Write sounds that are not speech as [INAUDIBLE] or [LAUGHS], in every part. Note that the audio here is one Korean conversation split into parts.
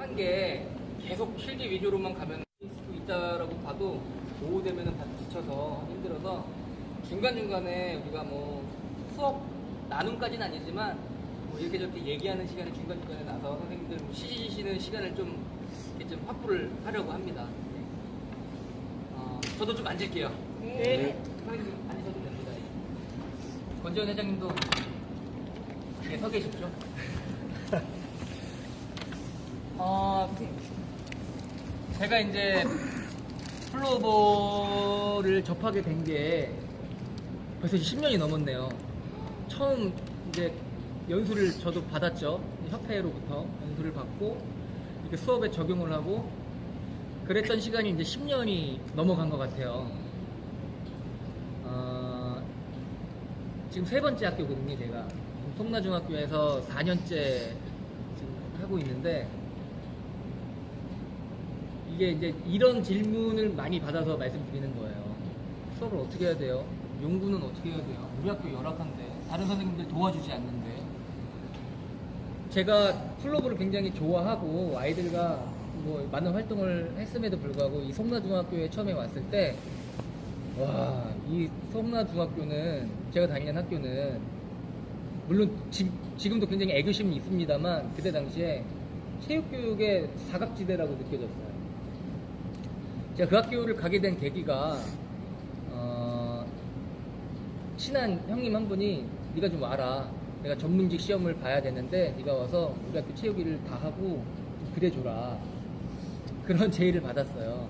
한 게 계속 실기 위주로만 가면 수 있다라고 봐도 오후 되면은 다 지쳐서 힘들어서 중간중간에 우리가 뭐 수업 나눔까지는 아니지만 뭐 이렇게 저렇게 얘기하는 시간에 중간중간에 나서 선생님들 뭐 쉬시는 시간을 좀, 이렇게 좀 확보를 하려고 합니다. 네. 어, 저도 좀 앉을게요. 네. 선생님 좀 앉으셔도 됩니다. 권재현 회장님도 뒤에 서 계십시오. [LAUGHS] 어, 제가 이제 플로버를 접하게 된 게 벌써 10년이 넘었네요. 처음 이제 연수를 저도 받았죠. 협회로부터 연수를 받고 이렇게 수업에 적용을 하고 그랬던 시간이 이제 10년이 넘어간 것 같아요. 어, 지금 세 번째 학교거든요, 제가. 송나중학교에서 4년째 지금 하고 있는데, 이게 이제 이런 질문을 많이 받아서 말씀드리는 거예요. 수업을 어떻게 해야 돼요? 연구는 어떻게 해야 돼요? 우리 학교 열악한데, 다른 선생님들 도와주지 않는데. 제가 플로브를 굉장히 좋아하고 아이들과 뭐 많은 활동을 했음에도 불구하고 이 송나중학교에 처음에 왔을 때 와, 이 성나중학교는 제가 다니는 학교는 물론 지, 지금도 굉장히 애교심이 있습니다만 그때 당시에 체육교육의 사각지대라고 느껴졌어요. 제가 그 학교를 가게 된 계기가 어, 친한 형님 한 분이 네가 좀 와라. 내가 전문직 시험을 봐야 되는데 네가 와서 우리 학교 체육일을 다 하고 좀 그래줘라. 그런 제의를 받았어요.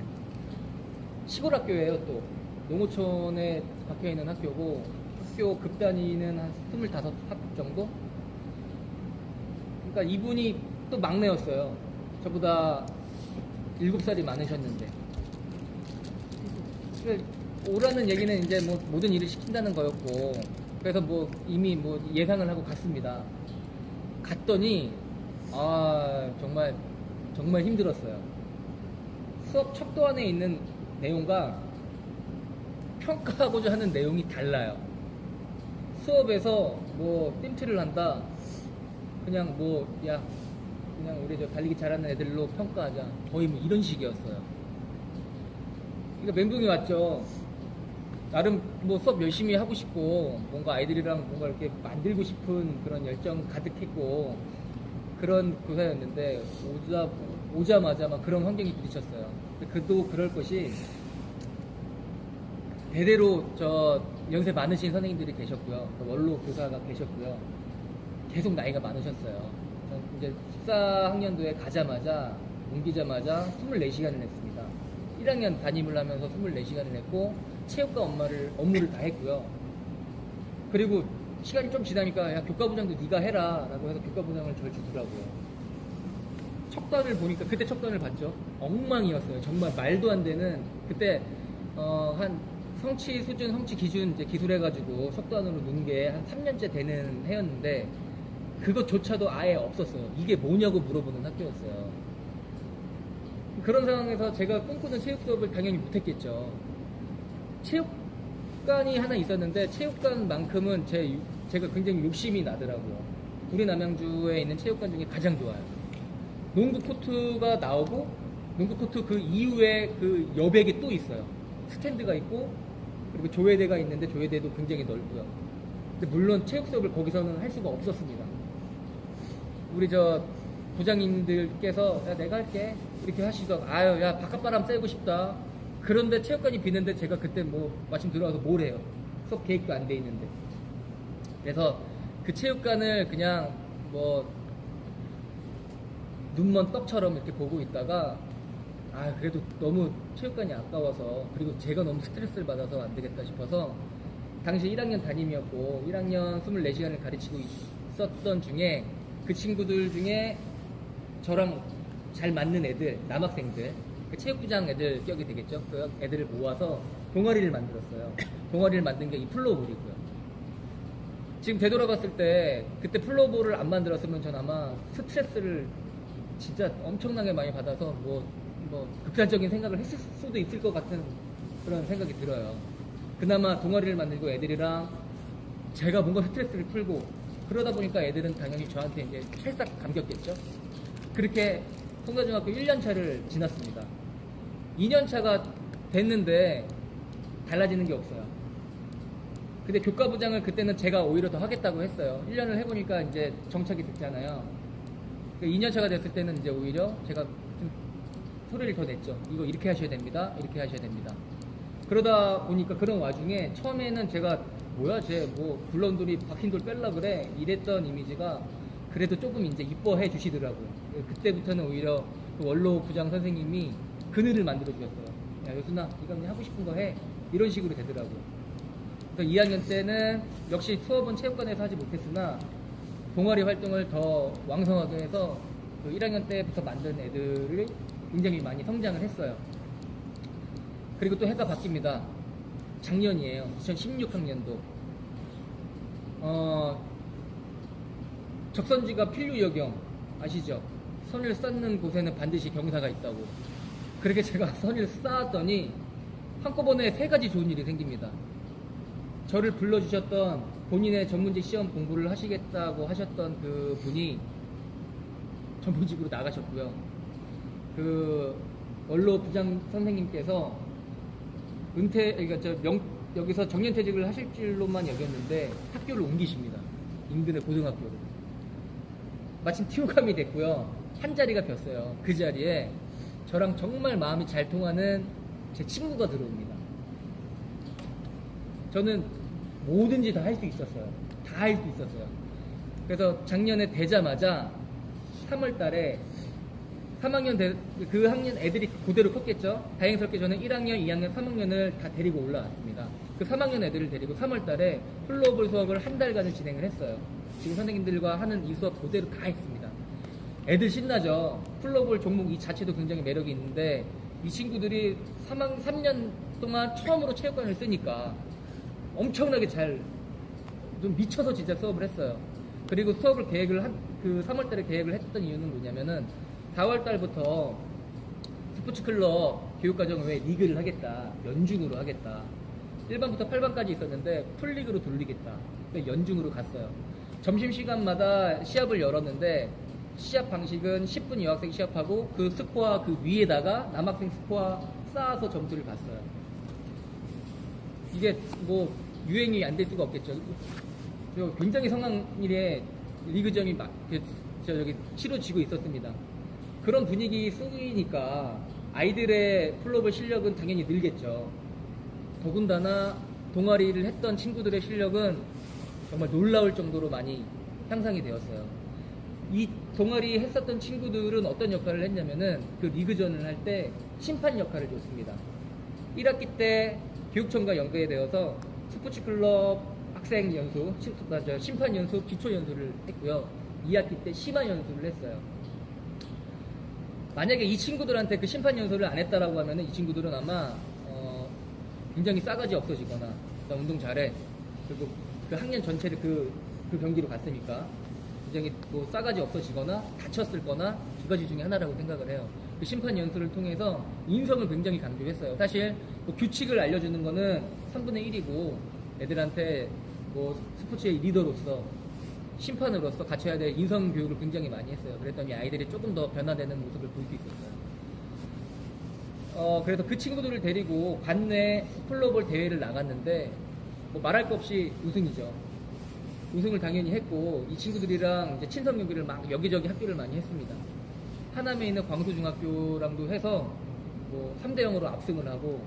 시골 학교예요 또 농어촌에 박혀 있는 학교고 학교 급 단위는 한 25학급 정도 그러니까 이분이 또 막내였어요 저보다 7살이 많으셨는데 그러니까 오라는 얘기는 이제 뭐 모든 일을 시킨다는 거였고 그래서 뭐 이미 뭐 예상을 하고 갔습니다 갔더니 아 정말 정말 힘들었어요 수업 척도 안에 있는 내용과 평가하고자 하는 내용이 달라요. 수업에서 뭐 띵트를 한다. 그냥 뭐 야 그냥 우리 저 달리기 잘하는 애들로 평가하자. 거의 뭐 이런 식이었어요. 그러니까 멘붕이 왔죠. 나름 뭐 수업 열심히 하고 싶고 뭔가 아이들이랑 뭔가 이렇게 만들고 싶은 그런 열정 가득했고 그런 교사였는데 오자 오자마자 막 그런 환경이 부딪혔어요. 그도 그럴 것이 대대로 저 연세 많으신 선생님들이 계셨고요. 그 원로 교사가 계셨고요. 계속 나이가 많으셨어요. 전 이제 14학년도에 가자마자 옮기자마자 24시간을 했습니다. 1학년 담임을 하면서 24시간을 했고 체육과 업무를 업무를 다 했고요. 그리고 시간이 좀 지나니까 야 교과부장도 네가 해라라고 해서 교과부장을 절 주더라고요. 척단을 보니까 그때 척단을 봤죠. 엉망이었어요. 정말 말도 안 되는 그때 어, 한 성취 수준, 성취 기준 이제 기술해가지고 석단으로 넣은 게한 3년째 되는 해였는데 그것조차도 아예 없었어요. 이게 뭐냐고 물어보는 학교였어요. 그런 상황에서 제가 꿈꾸는 체육 수업을 당연히 못했겠죠. 체육관이 하나 있었는데 체육관만큼은 제, 제가 굉장히 욕심이 나더라고요. 우리 남양주에 있는 체육관 중에 가장 좋아요. 농구 코트가 나오고 농구 코트 그 이후에 그 여백이 또 있어요. 스탠드가 있고 그리고 조회대가 있는데 조회대도 굉장히 넓고요. 물론 체육 수업을 거기서는 할 수가 없었습니다. 우리 저 부장님들께서 야 내가 할게 이렇게 하시던 아유 야 바깥바람 쐬고 싶다. 그런데 체육관이 비는데 제가 그때 뭐 마침 들어와서 뭘 해요. 수업 계획도 안 돼 있는데. 그래서 그 체육관을 그냥 뭐 눈먼 떡처럼 이렇게 보고 있다가 아 그래도 너무 체육관이 아까워서 그리고 제가 너무 스트레스를 받아서 안 되겠다 싶어서 당시 1학년 담임이었고 1학년 24시간을 가르치고 있었던 중에 그 친구들 중에 저랑 잘 맞는 애들 남학생들 그 체육부장 애들 격이 되겠죠 그 애들을 모아서 동아리를 만들었어요 동아리를 만든 게 이 플로볼이고요 지금 되돌아봤을 때 그때 플로볼을 안 만들었으면 전 아마 스트레스를 진짜 엄청나게 많이 받아서 뭐, 뭐 극단적인 생각을 했을 수도 있을 것 같은 그런 생각이 들어요. 그나마 동아리를 만들고 애들이랑 제가 뭔가 스트레스를 풀고 그러다 보니까 애들은 당연히 저한테 이제 찰싹 감겼겠죠. 그렇게 송가중학교 1년 차를 지났습니다. 2년 차가 됐는데 달라지는 게 없어요. 근데 교과부장을 그때는 제가 오히려 더 하겠다고 했어요. 1년을 해보니까 이제 정착이 됐잖아요. 2년 차가 됐을 때는 이제 오히려 제가 좀 소리를 더 냈죠. 이거 이렇게 하셔야 됩니다. 이렇게 하셔야 됩니다. 그러다 보니까 그런 와중에 처음에는 제가 뭐야 쟤뭐 굴러온 돌이 박힌 돌 뺄라 그래 이랬던 이미지가 그래도 조금 이제 이뻐해 주시더라고요. 그때부터는 오히려 그 원로 부장 선생님이 그늘을 만들어 주셨어요. 야 여순아 네가 그냥 하고 싶은 거 해. 이런 식으로 되더라고요. 그래서 2학년 때는 역시 수업은 체육관에서 하지 못했으나 동아리 활동을 더 왕성하게 해서 그 1학년 때부터 만든 애들이 굉장히 많이 성장을 했어요. 그리고 또 해가 바뀝니다. 작년이에요. 2016학년도. 어, 적선지가 필류역경 아시죠? 선을 쌓는 곳에는 반드시 경사가 있다고. 그렇게 제가 [LAUGHS] 선을 쌓았더니 한꺼번에 세 가지 좋은 일이 생깁니다. 저를 불러주셨던 본인의 전문직 시험 공부를 하시겠다고 하셨던 그 분이 전문직으로 나가셨고요. 그 원로 부장 선생님께서 은퇴, 그러니까 저 명, 여기서 정년퇴직을 하실 줄로만 여겼는데 학교를 옮기십니다. 인근의 고등학교로. 마침 티오감이 됐고요. 한 자리가 비었어요. 그 자리에 저랑 정말 마음이 잘 통하는 제 친구가 들어옵니다. 저는 뭐든지 다 할 수 있었어요. 다 할 수 있었어요. 그래서 작년에 되자마자 3월 달에 3학년 대- 그 학년 애들이 그대로 컸겠죠. 다행스럽게 저는 1학년, 2학년, 3학년을 다 데리고 올라왔습니다. 그 3학년 애들을 데리고 3월 달에 플로벌 수업을 한 달간을 진행을 했어요. 지금 선생님들과 하는 이 수업 그대로 다 했습니다. 애들 신나죠. 플로볼 종목 이 자체도 굉장히 매력이 있는데 이 친구들이 3학, 3년 동안 처음으로 체육관을 쓰니까 엄청나게 잘 좀 미쳐서 진짜 수업을 했어요. 그리고 수업을 계획을 한, 그 3월 달에 계획을 했던 이유는 뭐냐면은 4월 달부터 스포츠 클럽 교육과정 외에 리그를 하겠다. 연중으로 하겠다. 1반부터 8반까지 있었는데 풀리그로 돌리겠다. 그래서 연중으로 갔어요. 점심시간마다 시합을 열었는데 시합 방식은 10분 여학생 시합하고 그 스코어 그 위에다가 남학생 스코어 쌓아서 점수를 봤어요. 이게 뭐 유행이 안 될 수가 없겠죠. 저 굉장히 성황일에 리그전이 막, 그, 저 여기 치러지고 있었습니다. 그런 분위기 속이니까 아이들의 플로벌 실력은 당연히 늘겠죠. 더군다나 동아리를 했던 친구들의 실력은 정말 놀라울 정도로 많이 향상이 되었어요. 이 동아리 했었던 친구들은 어떤 역할을 했냐면은 그 리그전을 할 때 심판 역할을 줬습니다. 1학기 때 교육청과 연계되어서 스포츠 클럽 학생 연수, 심- 맞아요. 심판 연수, 기초 연수를 했고요. 2학기 때 심화 연수를 했어요. 만약에 이 친구들한테 그 심판 연수를 안 했다라고 하면은 이 친구들은 아마 어, 굉장히 싸가지 없어지거나 나 운동 잘해 그리고 그 학년 전체를 그, 그 경기로 갔으니까 굉장히 뭐 싸가지 없어지거나 다쳤을 거나 두 가지 중에 하나라고 생각을 해요. 그 심판 연수를 통해서 인성을 굉장히 강조했어요. 사실 뭐 규칙을 알려주는 거는 3분의 1이고 애들한테 뭐 스포츠의 리더로서 심판으로서 갖춰야 될 인성 교육을 굉장히 많이 했어요. 그랬더니 아이들이 조금 더 변화되는 모습을 볼 수 있었어요. 어, 그래서 그 친구들을 데리고 관내 플로볼 대회를 나갔는데 뭐 말할 것 없이 우승이죠. 우승을 당연히 했고 이 친구들이랑 이제 친선 경기를 막 여기저기 학교를 많이 했습니다. 하남에 있는 광수중학교랑도 해서 뭐 3대 0으로 압승을 하고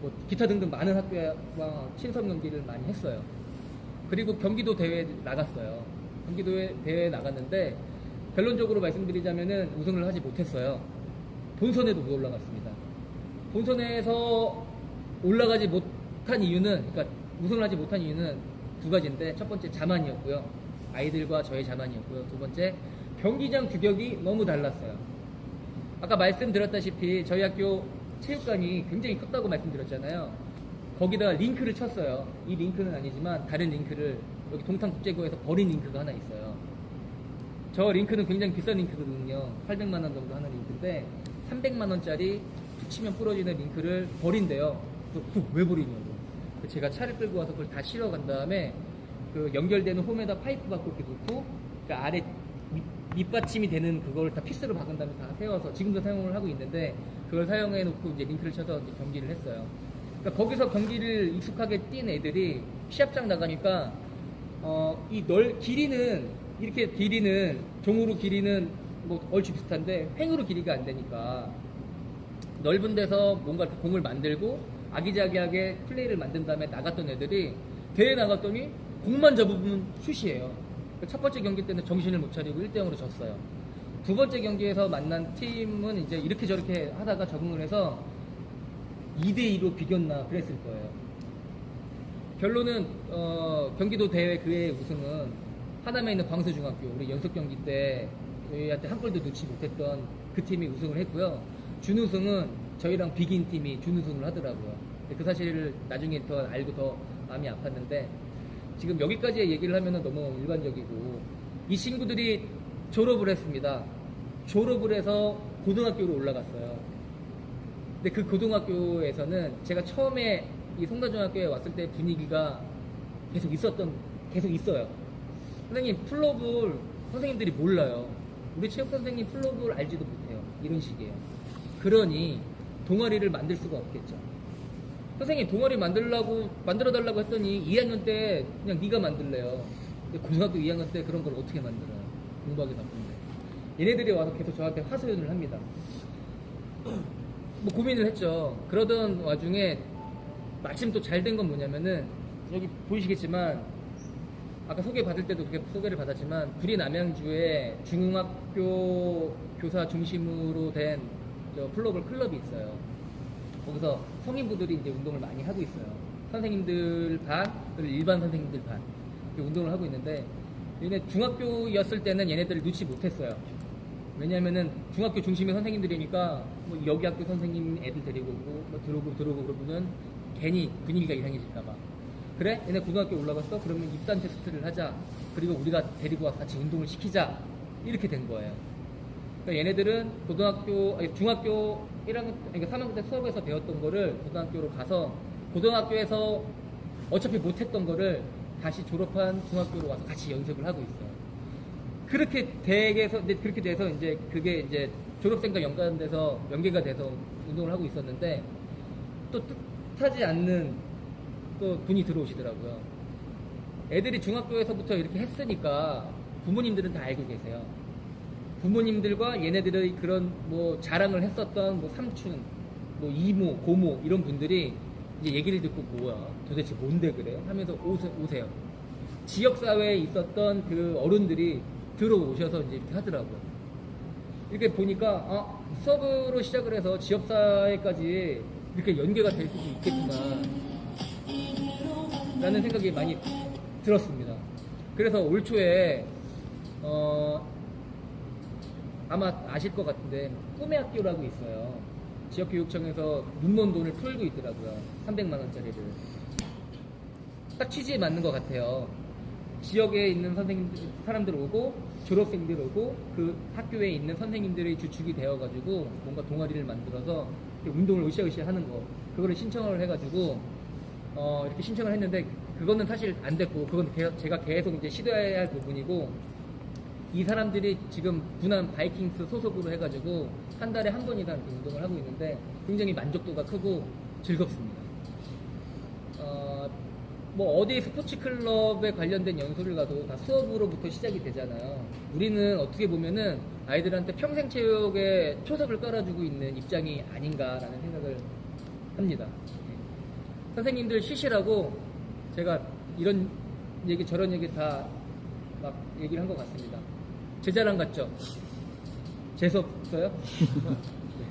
뭐 기타 등등 많은 학교와 친선 경기를 많이 했어요. 그리고 경기도 대회 나갔어요. 경기도 대회 나갔는데 결론적으로 말씀드리자면은 우승을 하지 못했어요. 본선에도 못 올라갔습니다. 본선에서 올라가지 못한 이유는, 그러니까 우승을 하지 못한 이유는 두 가지인데, 첫 번째 자만이었고요. 아이들과 저의 자만이었고요. 두 번째, 경기장 규격이 너무 달랐어요. 아까 말씀드렸다시피 저희 학교 체육관이 굉장히 컸다고 말씀드렸잖아요. 거기다가 링크를 쳤어요. 이 링크는 아니지만 다른 링크를 여기 동탄국제구에서 버린 링크가 하나 있어요. 저 링크는 굉장히 비싼 링크거든요. 800만 원 정도 하는 링크인데 300만 원짜리 툭 치면 부러지는 링크를 버린대요. 그왜 버리냐고. 그 제가 차를 끌고 와서 그걸 다 실어 간 다음에 그 연결되는 홈에다 파이프 갖고 이렇게 놓고 그 아래 밑- 밑받침이 되는 그걸 다 피스로 박은 다음에 다 세워서 지금도 사용을 하고 있는데 그걸 사용해 놓고 이제 링크를 쳐서 이제 경기를 했어요. 그러니까 거기서 경기를 익숙하게 뛴 애들이 시합장 나가니까 어, 이널 길이는 이렇게 길이는 종으로 길이는 뭐 얼추 비슷한데 횡으로 길이가 안 되니까 넓은 데서 뭔가 공을 만들고 아기자기하게 플레이를 만든 다음에 나갔던 애들이 대회 나갔더니 공만 잡으면 슛이에요. 그첫 번째 경기 때는 정신을 못 차리고 1대0으로 졌어요. 두 번째 경기에서 만난 팀은 이제 이렇게 저렇게 하다가 적응을 해서 2대2로 비겼나 그랬을 거예요. 결론은 어, 경기도 대회 그해 우승은 하남에 있는 광수중학교 우리 연속 경기 때 저희한테 한 골도 넣지 못했던 그 팀이 우승을 했고요. 준우승은 저희랑 비긴 팀이 준우승을 하더라고요. 근데 그 사실을 나중에 더 알고 더 마음이 아팠는데 지금 여기까지의 얘기를 하면 너무 일반적이고 이 친구들이 졸업을 했습니다. 졸업을 해서 고등학교로 올라갔어요. 근데 그 고등학교에서는 제가 처음에 이 성단중학교에 왔을 때 분위기가 계속 있었던, 계속 있어요. 선생님, 플로블 선생님들이 몰라요. 우리 체육 선생님 플로블 알지도 못해요. 이런 식이에요. 그러니 동아리를 만들 수가 없겠죠. 선생님 동아리 만들라고 만들어 달라고 했더니 2학년 때 그냥 네가 만들래요. 고등학교 2학년 때 그런 걸 어떻게 만들어요? 공부하기 바쁜데. 얘네들이 와서 계속 저한테 하소연을 합니다. 뭐 고민을 했죠. 그러던 와중에 마침 또 잘 된 건 뭐냐면은 여기 보이시겠지만 아까 소개 받을 때도 그렇게 소개를 받았지만 구리 남양주에 중학교 교사 중심으로 된저 플로벌 클럽이 있어요. 거기서 성인분들이 이제 운동을 많이 하고 있어요. 선생님들 반, 그리고 일반 선생님들 반. 이렇게 운동을 하고 있는데, 얘네 중학교였을 때는 얘네들을 놓지 못했어요. 왜냐면은 중학교 중심의 선생님들이니까, 뭐 여기 학교 선생님 애들 데리고 오고, 뭐 들어오고 들어오고 그러면은 괜히 분위기가 이상해질까봐. 그래? 얘네 고등학교 올라갔어? 그러면 입단 테스트를 하자. 그리고 우리가 데리고 와서 같이 운동을 시키자. 이렇게 된 거예요. 그러니까 얘네들은 고등학교, 아니, 중학교 1학년, 그러니까 3학년 때 수업에서 배웠던 거를 고등학교로 가서 고등학교에서 어차피 못했던 거를 다시 졸업한 중학교로 와서 같이 연습을 하고 있어요. 그렇게 이제 그렇게 돼서 이제 그게 이제 졸업생과 연관돼서 연계가 돼서 운동을 하고 있었는데 또 뜻하지 않는 또 분이 들어오시더라고요. 애들이 중학교에서부터 이렇게 했으니까 부모님들은 다 알고 계세요. 부모님들과 얘네들의 그런 뭐 자랑을 했었던 뭐 삼촌, 뭐 이모, 고모 이런 분들이 이제 얘기를 듣고 뭐야 도대체 뭔데 그래 하면서 오세, 오세 요. 지역 사회에 있었던 그 어른들이 들어오셔서 이제 이렇게 하더라고요. 이렇게 보니까 아 수업으로 시작을 해서 지역 사회까지 이렇게 연계가 될 수도 있겠구나 라는 생각이 많이 들었습니다. 그래서 올 초에 어 아마 아실 것 같은데 꿈의 학교라고 있어요. 지역교육청에서 눈먼 돈을 풀고 있더라고요. 300만 원짜리를. 딱 취지에 맞는 것 같아요. 지역에 있는 선생님들, 사람들 오고 졸업생들 오고 그 학교에 있는 선생님들의 주축이 되어가지고 뭔가 동아리를 만들어서 운동을 으쌰으쌰 하는 거 그거를 신청을 해가지고 어, 이렇게 신청을 했는데 그거는 사실 안 됐고 그건 게- 제가 계속 이제 시도해야 할 부분이고 이 사람들이 지금 군안 바이킹스 소속으로 해가지고 한 달에 한 번 이상 운동을 하고 있는데 굉장히 만족도가 크고 즐겁습니다. 어, 뭐 어디 스포츠 클럽에 관련된 연수를 가도 다 수업으로부터 시작이 되잖아요. 우리는 어떻게 보면은 아이들한테 평생 체육에 초석을 깔아주고 있는 입장이 아닌가라는 생각을 합니다. 예. 선생님들 쉬시라고 제가 이런 얘기 저런 얘기 다 막 얘기를 한 것 같습니다. 제 자랑 같죠? 재수 없어요? 네.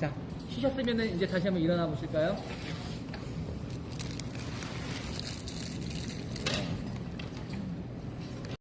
[LAUGHS] 자, 쉬셨으면 이제 다시 한번 일어나 보실까요?